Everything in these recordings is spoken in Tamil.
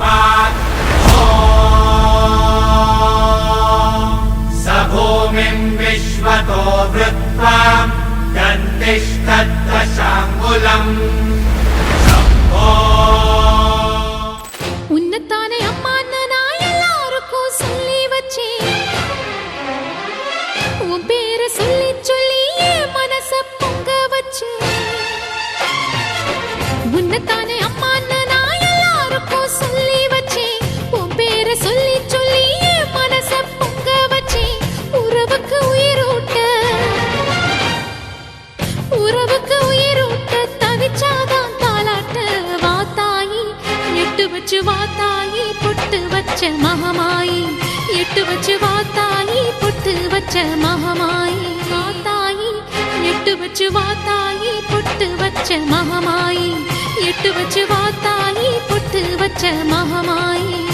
പാത് സഭൂമിം വിശ്വതോ വൃത്വാം ഗന്ധിഷ്ഠദ്ദശാങ്കുലം ഉന്നത്താനെ അമ്മാനായ എല്ലാവർക്കും சொல்லி வச்சே உன் பேர சொல்லி சொல்லி மனச பொங்க வச்சு உன்னத்தான் வச்ச மகமாயி வாத்தாயி எட்டு வச்சு வாத்தாயி பொட்டு வச்ச மகமாயி எட்டு வச்சு வாத்தாயி பொட்டு வச்ச மகமாயி.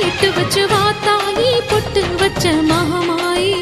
இட்டு வச்ச வாத்தாயி பொட்டு வச்ச மகமாயி.